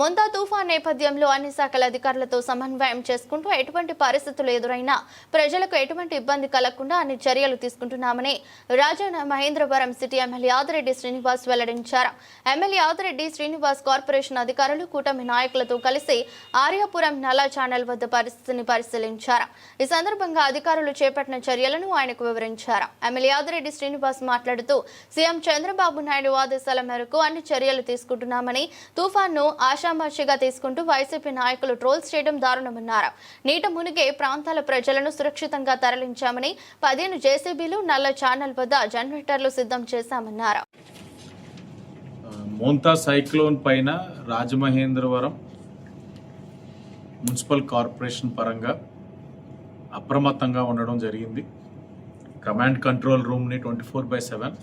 మొంతా తుఫాన్ నేపథ్యంలో అన్ని శాఖల అధికారులతో సమన్వయం చేసుకుంటూ ఎటువంటి పరిస్థితులు ఎదురైనా ప్రజలకు ఎటువంటి ఇబ్బంది కలగకుండా అన్ని చర్యలు తీసుకుంటున్నామని రాజన్న మహేంద్రవరం సిటీ ఎమ్మెల్యే ఆదిరెడ్డి శ్రీనివాస్ వెల్లడించారు. ఎమ్మెల్యే ఆదిరెడ్డి శ్రీనివాస్ కార్పొరేషన్ అధికారులు కూటమి నాయకులతో కలిసి ఆర్యాపురం నలా ఛానల్ వద్ద పరిస్థితిని పరిశీలించారు. ఈ సందర్భంగా అధికారులు చేపట్టిన చర్యలను ఆయనకు వివరించారు. ఎమ్మెల్యే ఆదిరెడ్డి శ్రీనివాస్ మాట్లాడుతూ సీఎం చంద్రబాబు నాయుడు ఆదేశాల మేరకు అన్ని చర్యలు తీసుకుంటున్నామని తుఫాన్ను ఆషామాషిగా తీసుకుంటూ వైసీపీ నాయకులు ట్రోల్స్ చేయడం దారుణమన్నారు. నీట మునిగే ప్రాంతాల ప్రజలను సురక్షితంగా తరలించామని పదిహేను జేసీబీలు నల్ల ఛానల్ వద్ద జనరేటర్లు సిద్ధం చేశామన్నారు. మోంతా సైక్లోన్ పైన రాజమహేంద్రవరం మున్సిపల్ కార్పొరేషన్ పరంగా అప్రమత్తంగా ఉండడం జరిగింది. కమాండ్ కంట్రోల్ రూమ్ని ట్వంటీ ఫోర్ బై సెవెన్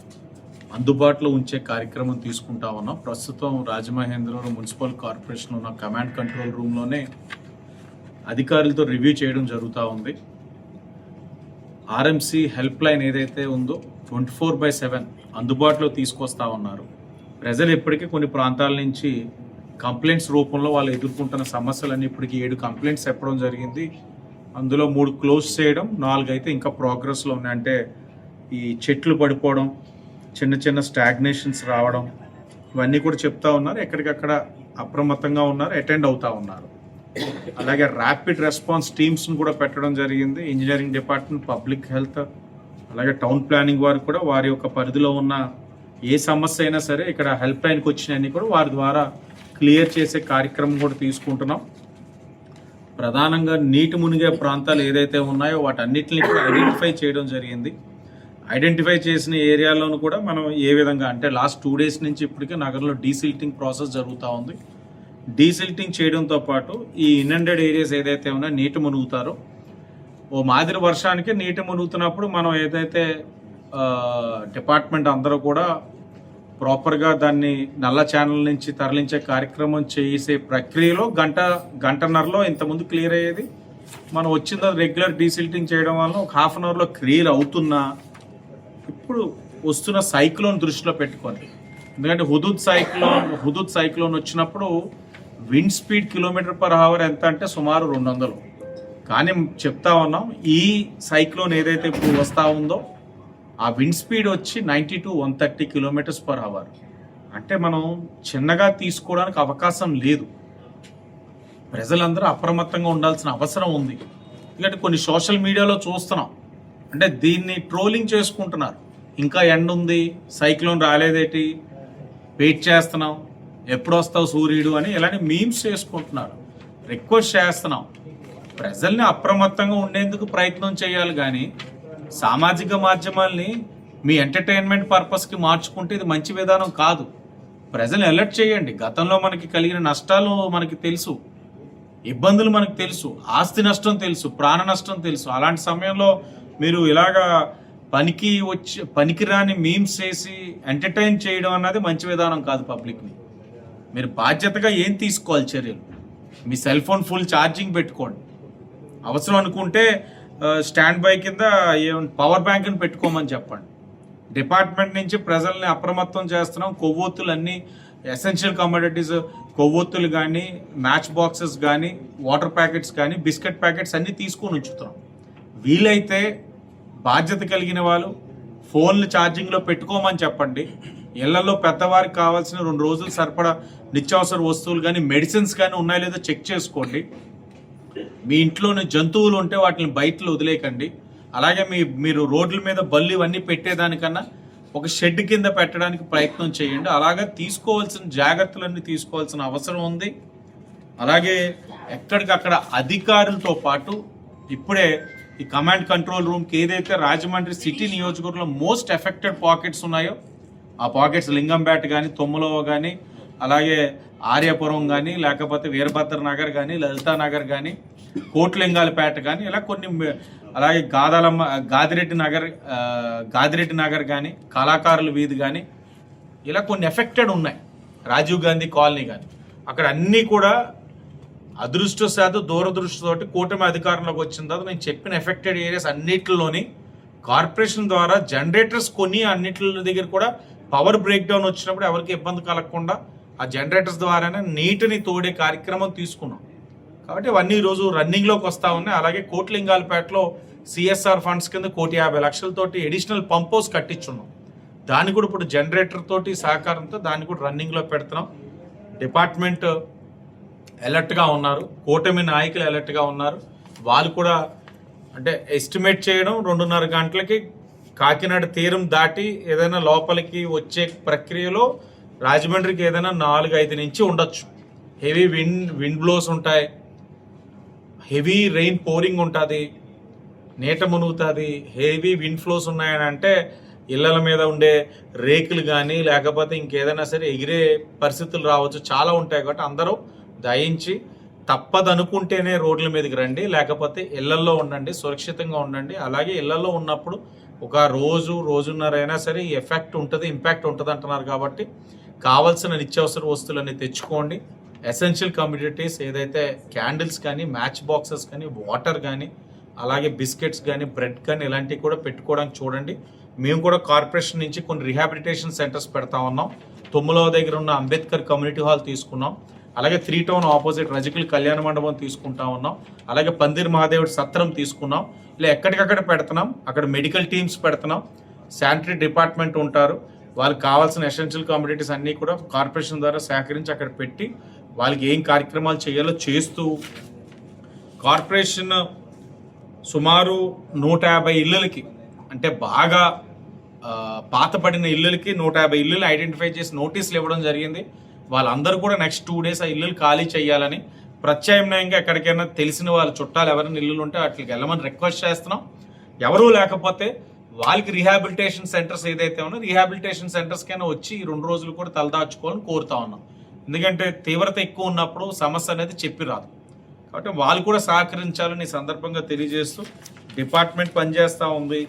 అందుబాటులో ఉంచే కార్యక్రమం తీసుకుంటా ఉన్నాం ప్రస్తుతం రాజమహేంద్రవరం మున్సిపల్ కార్పొరేషన్ ఉన్న కమాండ్ కంట్రోల్ రూమ్లోనే అధికారులతో రివ్యూ చేయడం జరుగుతూ ఉంది. ఆర్ఎంసీ హెల్ప్ లైన్ ఏదైతే ఉందో ట్వంటీ ఫోర్ బై సెవెన్ అందుబాటులో తీసుకొస్తా ఉన్నారు. ప్రజలు ఇప్పటికీ కొన్ని ప్రాంతాల నుంచి కంప్లైంట్స్ రూపంలో వాళ్ళు ఎదుర్కొంటున్న సమస్యలన్నీ ఇప్పటికీ ఏడు కంప్లైంట్స్ చెప్పడం జరిగింది. అందులో మూడు క్లోజ్ చేయడం నాలుగు అయితే ఇంకా ప్రోగ్రెస్లో ఉన్నాయి. అంటే ఈ చెట్లు పడిపోవడం చిన్న చిన్న స్టాగ్నేషన్స్ రావడం ఇవన్నీ కూడా చెప్తా ఉన్నారు. ఎక్కడికక్కడ అప్రమత్తంగా ఉన్నారు అటెండ్ అవుతా ఉన్నారు. అలాగే ర్యాపిడ్ రెస్పాన్స్ టీమ్స్ను కూడా పెట్టడం జరిగింది. ఇంజనీరింగ్ డిపార్ట్మెంట్ పబ్లిక్ హెల్త్ అలాగే టౌన్ ప్లానింగ్ వారు కూడా వారి యొక్క పరిధిలో ఉన్న ఏ సమస్య అయినా సరే ఇక్కడ హెల్ప్ లైన్కి వచ్చినవన్నీ కూడా వారి ద్వారా క్లియర్ చేసే కార్యక్రమం కూడా తీసుకుంటున్నాం. ప్రధానంగా నీటి మునిగే ప్రాంతాలు ఏదైతే ఉన్నాయో వాటన్నిటిని కూడా ఐడెంటిఫై చేయడం జరిగింది. ఐడెంటిఫై చేసిన ఏరియాలోను కూడా మనం ఏ విధంగా అంటే లాస్ట్ టూ డేస్ నుంచి ఇప్పటికే నగరంలో డీసిల్టింగ్ ప్రాసెస్ జరుగుతూ ఉంది. డీసిల్టింగ్ చేయడంతో పాటు ఈ ఇన్హండ్రెడ్ ఏరియాస్ ఏదైతే ఉన్నాయో నీటి మునుగుతారో ఓ మాదిరి వర్షానికి నీటి మునుగుతున్నప్పుడు మనం ఏదైతే డిపార్ట్మెంట్ అందరూ కూడా ప్రాపర్గా దాన్ని నల్ల ఛానల్ నుంచి తరలించే కార్యక్రమం చేసే ప్రక్రియలో గంట గంటన్నరలో ఇంతకుముందు క్లియర్ అయ్యేది. మనం వచ్చిందో రెగ్యులర్ డీసిల్టింగ్ చేయడం వల్ల ఒక హాఫ్ అన్ అవర్లో క్లియర్ అవుతున్నా ఇప్పుడు వస్తున్న సైక్లోన్ దృష్టిలో పెట్టుకోండి. ఎందుకంటే హుదూద్ సైక్లోన్ హుదూద్ సైక్లోన్ వచ్చినప్పుడు wind speed kilometer per hour ఎంత అంటే సుమారు రెండు వందలు కానీ చెప్తా ఉన్నాం ఈ సైక్లోన్ ఏదైతే ఇప్పుడు వస్తూ ఉందో ఆ విండ్ స్పీడ్ వచ్చి ninety to one thirty kilometers per hour. అంటే మనం చిన్నగా తీసుకోవడానికి అవకాశం లేదు. ప్రజలందరూ అప్రమత్తంగా ఉండాల్సిన అవసరం ఉంది. ఎందుకంటే కొన్ని సోషల్ మీడియాలో చూస్తున్నాం. అంటే దీన్ని ట్రోలింగ్ చేసుకుంటున్నారు. ఇంకా ఎండ ఉంది సైక్లోన్ రాలేదేటి? వెయిట్ చేస్తున్నాం ఎప్పుడు వస్తావు సూర్యుడు అని ఇలాంటి మీమ్స్ చేసుకుంటున్నారు. రిక్వెస్ట్ చేస్తున్నాం. ప్రజల్ని అప్రమత్తంగా ఉండేందుకు ప్రయత్నం చేయాలి కానీ సామాజిక మాధ్యమాల్ని మీ ఎంటర్టైన్మెంట్ పర్పస్కి మార్చుకుంటే ఇది మంచి విధానం కాదు. ప్రజల్ని అలర్ట్ చేయండి. గతంలో మనకి కలిగిన నష్టాలు మనకి తెలుసు. ఇబ్బందులు మనకు తెలుసు. ఆస్తి నష్టం తెలుసు. ప్రాణ నష్టం తెలుసు. అలాంటి సమయంలో మీరు ఇలాగా పనికి వచ్చి పనికిరాని మీమ్స్ చేసి ఎంటర్టైన్ చేయడం అన్నది మంచి విధానం కాదు పబ్లిక్ని మీరు బాధ్యతగా ఏం తీసుకోవాలి చర్యలు? మీ సెల్ ఫోన్ ఫుల్ ఛార్జింగ్ పెట్టుకోండి. అవసరం అనుకుంటే స్టాండ్ బై కింద పవర్ బ్యాంక్ని పెట్టుకోమని చెప్పండి. డిపార్ట్మెంట్ నుంచి ప్రజల్ని అప్రమత్తం చేస్తున్నాం. కొవ్వొత్తులు అన్నీ ఎసెన్షియల్ కమోడిటీస్ కొవ్వొత్తులు కానీ మ్యాచ్ బాక్సెస్ కానీ వాటర్ ప్యాకెట్స్ కానీ బిస్కెట్ ప్యాకెట్స్ అన్నీ తీసుకొని ఉంచుతున్నాం. వీలైతే బాధ్యత కలిగిన వాళ్ళు ఫోన్లు ఛార్జింగ్లో పెట్టుకోమని చెప్పండి. ఇళ్ళలో పెద్దవారికి కావాల్సిన రెండు రోజులు సరిపడా నిత్యావసర వస్తువులు కానీ మెడిసిన్స్ కానీ ఉన్నాయో లేదో చెక్ చేసుకోండి. మీ ఇంట్లోని జంతువులు ఉంటే వాటిని బయటలో వదిలేయకండి. అలాగే మీ మీరు రోడ్ల మీద బళ్ళు ఇవన్నీ పెట్టేదానికన్నా ఒక షెడ్ కింద పెట్టడానికి ప్రయత్నం చేయండి. అలాగే తీసుకోవాల్సిన జాగ్రత్తలన్నీ తీసుకోవాల్సిన అవసరం ఉంది. అలాగే ఎక్కడికక్కడ అధికారులతో పాటు ఇప్పుడే ఈ కమాండ్ కంట్రోల్ రూమ్కి ఏదైతే రాజమండ్రి సిటీ నియోజకవర్గంలో మోస్ట్ ఎఫెక్టెడ్ పాకెట్స్ ఉన్నాయో ఆ పాకెట్స్ లింగంపేట కానీ తొమ్మలవ కానీ అలాగే ఆర్యాపురం కానీ లేకపోతే వీరభద్ర నగర్ కానీ లలితా నగర్ కానీ కోట్లింగాలపేట కానీ ఇలా కొన్ని అలాగే గాదాలమ్మ గాదిరెడ్డి నగర్ గాదిరెడ్డి నగర్ కానీ కళాకారుల వీధి కానీ ఇలా కొన్ని ఎఫెక్టెడ్ ఉన్నాయి. రాజీవ్ గాంధీ కాలనీ కానీ అక్కడ అన్నీ కూడా అదృష్టశాత్తు దూరదృష్టితోటి కూటమి అధికారంలోకి వచ్చిన తర్వాత నేను చెప్పిన ఎఫెక్టెడ్ ఏరియాస్ అన్నిటిలోని కార్పొరేషన్ ద్వారా జనరేటర్స్ కొన్ని అన్నిటి దగ్గర కూడా పవర్ బ్రేక్ డౌన్ వచ్చినప్పుడు ఎవరికి ఇబ్బంది కలగకుండా ఆ జనరేటర్స్ ద్వారానే నీటిని తోడే కార్యక్రమం తీసుకున్నాం. కాబట్టి ఇవన్నీ ఈరోజు రన్నింగ్లోకి వస్తూ ఉన్నాయి. అలాగే కోట్లింగాలపేటలో సిఎస్ఆర్ ఫండ్స్ కింద కోటి యాభై లక్షలతోటి ఎడిషనల్ పంప్ హౌస్ కట్టించున్నాం. దాన్ని కూడా ఇప్పుడు జనరేటర్ తోటి సహకారంతో దాన్ని కూడా రన్నింగ్లో పెడుతున్నాం. డిపార్ట్మెంట్ అలర్ట్గా ఉన్నారు. కూటమి నాయకులు అలర్ట్గా ఉన్నారు. వాళ్ళు కూడా అంటే ఎస్టిమేట్ చేయడం రెండున్నర గంటలకి కాకినాడ తీరం దాటి ఏదైనా లోపలికి వచ్చే ప్రక్రియలో రాజమండ్రికి ఏదైనా నాలుగు ఐదు నుంచి ఉండొచ్చు. హెవీ విండ్ విండ్ బ్లోస్ ఉంటాయి. హెవీ రెయిన్ పోరింగ్ ఉంటుంది. నీట మునుగుతుంది. హెవీ విండ్ ఫ్లోస్ ఉన్నాయని అంటే ఇళ్ళల మీద ఉండే రేకులు కానీ లేకపోతే ఇంకేదైనా సరే ఎగిరే పరిస్థితులు రావచ్చు. చాలా ఉంటాయి కాబట్టి అందరూ దయించి తప్పదనుకుంటేనే రోడ్ల మీదకి రండి లేకపోతే ఇళ్ళల్లో ఉండండి సురక్షితంగా ఉండండి. అలాగే ఇళ్ళలో ఉన్నప్పుడు ఒక రోజు రోజున్నరైనా సరే ఎఫెక్ట్ ఉంటుంది ఇంపాక్ట్ ఉంటుంది అంటున్నారు కాబట్టి కావాల్సిన నిత్యావసర వస్తువులన్నీ తెచ్చుకోండి. ఎసెన్షియల్ కమ్యూనిటీస్ ఏదైతే క్యాండిల్స్ కానీ మ్యాచ్ బాక్సెస్ కానీ వాటర్ కానీ అలాగే బిస్కెట్స్ కానీ బ్రెడ్ కానీ ఇలాంటివి కూడా పెట్టుకోవడానికి చూడండి. మేము కూడా కార్పొరేషన్ నుంచి కొన్ని రిహాబిలిటేషన్ సెంటర్స్ పెడతా ఉన్నాం. తొమ్మిదవ దగ్గర ఉన్న అంబేద్కర్ కమ్యూనిటీ హాల్ తీసుకున్నాం. అలాగే త్రీ టౌన్ ఆపోజిట్ రజకుల కళ్యాణ మండపం తీసుకుంటా ఉన్నాం. అలాగే పందిర్ మహాదేవుడి సత్రం తీసుకున్నాం. ఇలా ఎక్కడికక్కడ పెడుతున్నాం. అక్కడ మెడికల్ టీమ్స్ పెడుతున్నాం. శానిటరీ డిపార్ట్మెంట్ ఉంటారు. వాళ్ళకి కావాల్సిన ఎసెన్షియల్ కమ్యూనిటీస్ అన్నీ కూడా కార్పొరేషన్ ద్వారా సేకరించి అక్కడ పెట్టి వాళ్ళకి ఏం కార్యక్రమాలు చేయాలో చేస్తూ కార్పొరేషన్ సుమారు నూట యాభై ఇళ్ళకి అంటే బాగా పాతపడిన ఇళ్ళలకి నూట యాభై ఇల్లులు ఐడెంటిఫై చేసి నోటీసులు ఇవ్వడం జరిగింది. వాళ్ళందరూ కూడా నెక్స్ట్ టూ డేస్ ఆ ఇల్లులు ఖాళీ చేయాలని ప్రత్యామ్నాయంగా ఎక్కడికైనా తెలిసిన వాళ్ళ చుట్టాలు ఎవరైనా ఇల్లులు ఉంటే వాటికి వెళ్ళమని రిక్వెస్ట్ చేస్తున్నాం. ఎవరూ లేకపోతే వాళ్ళకి రీహాబిలిటేషన్ సెంటర్స్ ఏదైతే ఉన్నా రీహాబిలిటేషన్ సెంటర్స్ కైనా వచ్చి ఈ రెండు రోజులు కూడా తలదాచుకోవాలని కోరుతా ఉన్నాం. ఎందుకంటే తీవ్రత ఎక్కువ ఉన్నప్పుడు సమస్య అనేది చెప్పి రాదు. కాబట్టి వాళ్ళు కూడా సహకరించాలని ఈ సందర్భంగా తెలియజేస్తూ డిపార్ట్మెంట్ పనిచేస్తూ ఉంది.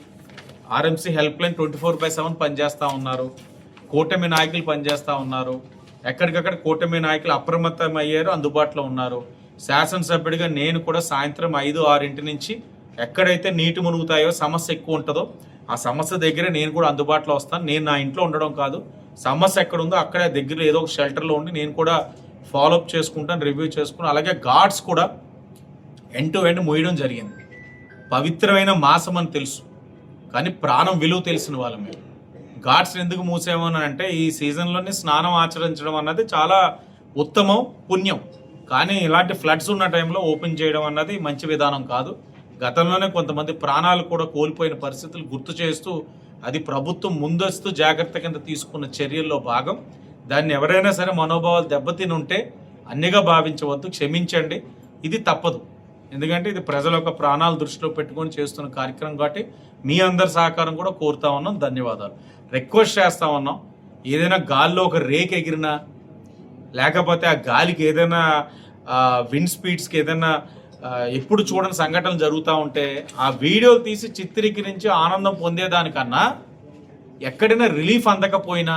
RMC help line twenty four by seven పనిచేస్తూ ఉన్నారు. కూటమి నాయకులు పనిచేస్తూ ఉన్నారు. ఎక్కడికక్కడ కూటమి నాయకులు అప్రమత్తం అయ్యారు అందుబాటులో ఉన్నారు. శాసనసభ్యుడిగా నేను కూడా సాయంత్రం ఐదు ఆరింటి నుంచి ఎక్కడైతే నీటి మునుగుతాయో సమస్య ఎక్కువ ఉంటుందో ఆ సమస్య దగ్గర నేను కూడా అందుబాటులో వస్తాను. నేను నా ఇంట్లో ఉండడం కాదు. సమస్య ఎక్కడ ఉందో అక్కడ దగ్గర ఏదో ఒక షెల్టర్లో ఉండి నేను కూడా ఫాలోఅప్ చేసుకుంటాను రివ్యూ చేసుకుని అలాగే గాడ్స్ కూడా ఎండ్ టు ఎండ్ మూయడం జరిగింది. పవిత్రమైన మాసం అని తెలుసు. కానీ ప్రాణం విలువ తెలిసిన వాళ్ళం మేము ఘాట్స్ ఎందుకు మూసామని అంటే ఈ సీజన్లోనే స్నానం ఆచరించడం అన్నది చాలా ఉత్తమం పుణ్యం. కానీ ఇలాంటి ఫ్లడ్స్ ఉన్న టైంలో ఓపెన్ చేయడం అన్నది మంచి విధానం కాదు. గతంలోనే కొంతమంది ప్రాణాలు కూడా కోల్పోయిన పరిస్థితులు గుర్తు చేస్తూ అది ప్రభుత్వం ముందస్తు జాగ్రత్త కింద తీసుకున్న చర్యల్లో భాగం. దాన్ని ఎవరైనా సరే మనోభావాలు దెబ్బతిని ఉంటే అన్నిగా భావించవద్దు క్షమించండి. ఇది తప్పదు. ఎందుకంటే ఇది ప్రజల యొక్క ప్రాణాలు దృష్టిలో పెట్టుకొని చేస్తున్న కార్యక్రమం కాబట్టి మీ అందరి సహకారం కూడా కోరుతా ఉన్నాం. ధన్యవాదాలు. రిక్వెస్ట్ చేస్తా ఉన్నాం. ఏదైనా గాల్లో ఒక రేక్ ఎగిరినా లేకపోతే ఆ గాలికి ఏదైనా విండ్ స్పీడ్స్కి ఏదైనా ఎప్పుడు చూడని సంఘటనలు జరుగుతూ ఉంటే ఆ వీడియోలు తీసి చిత్రీకరించి ఆనందం పొందేదానికన్నా ఎక్కడైనా రిలీఫ్ అందకపోయినా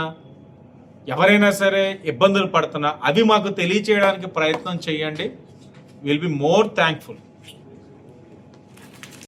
ఎవరైనా సరే ఇబ్బందులు పడుతున్నా అవి మాకు తెలియచేయడానికి ప్రయత్నం చేయండి. Will be more thankful